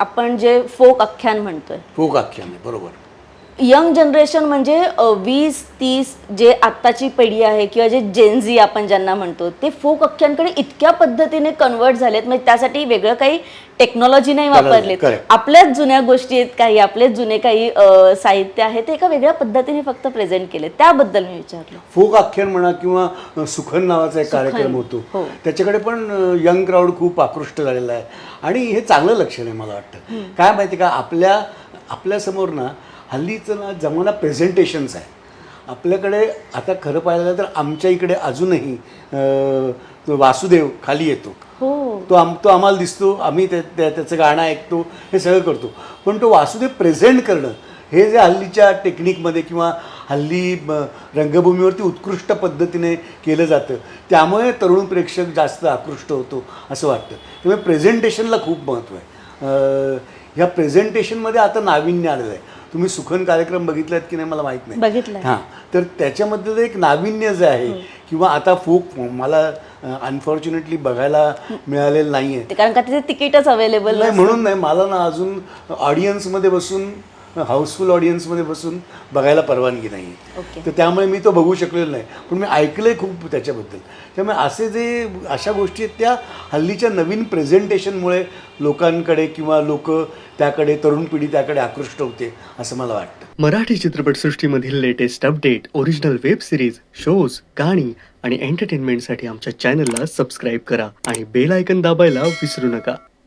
आपण जे फोक आख्यान म्हणतोय. फोक आख्यान आहे बरोबर. यंग जनरेशन म्हणजे वीस तीस जे आत्ताची पिढी आहे किंवा जे जेनझी आपण ज्यांना म्हणतो ते फोक आख्यांकडे इतक्या पद्धतीने कन्वर्ट झालेत. म्हणजे त्यासाठी वेगळं काही टेक्नॉलॉजी नाही वापरलेत. आपल्याच जुन्या गोष्टी आहेत काही आपलेच जुने काही साहित्य आहे ते एका वेगळ्या पद्धतीने फक्त प्रेझेंट केले त्याबद्दल मी विचारलं. फोक आख्यान म्हणा किंवा सुखन नावाचा एक कार्यक्रम होतो. हो. त्याच्याकडे पण यंग क्राऊड खूप आकृष्ट झालेला आहे. आणि हे चांगलं लक्षण आहे मला वाटतं. काय माहिती का आपल्या आपल्यासमोर ना हल्लीचं ना जमाना प्रेझेंटेशन्स आहे. आपल्याकडे आता खरं पाहायला गेलं तर आमच्या इकडे अजूनही वासुदेव खाली येतो. हो. तो आम तो आम्हाला दिसतो आम्ही त्या त्या- त्याचं गाणं ऐकतो हे सगळं करतो. पण तो वासुदेव प्रेझेंट करणं हे जे हल्लीच्या टेक्निकमध्ये किंवा हल्ली रंगभूमीवरती उत्कृष्ट पद्धतीने केलं जातं त्यामुळे तरुण प्रेक्षक जास्त आकृष्ट होतो असं वाटतं. त्यामुळे प्रेझेंटेशनला खूप महत्त्व आहे. ह्या प्रेझेंटेशनमध्ये आता नाविन्य आलेलं आहे. तुम्ही सुखन कार्यक्रम बघितलात की नाही मला माहीत नाही. हां. तर त्याच्यामधलं एक नाविन्य जे आहे किंवा आता फोक मला अनफॉर्च्युनेटली बघायला मिळालेलं नाही आहे ते कारण का तिथे तिकीटच अवेलेबल नाही म्हणून नाही मला ना अजून ऑडियन्समध्ये बसून हाऊसफुल ऑडियन्समध्ये बसून बघायला परवानगी नाही. आहे तर त्यामुळे मी तो बघू शकलेलो नाही. पण मी ऐकलंय खूप त्याच्याबद्दल. त्यामुळे असे जे अशा गोष्टी आहेत त्या हल्लीच्या नवीन प्रेझेंटेशनमुळे लोकांकडे किंवा लोक त्याकडे तरुण पिढी त्याकडे आकृष्ट होते असं मला वाटतं. Marathi चित्रपटसृष्टीमधील latest update original web series shows गाणी आणि एंटरटेनमेंटसाठी आमच्या चॅनलला सबस्क्राईब करा आणि बेल आयकन दाबायला विसरू नका.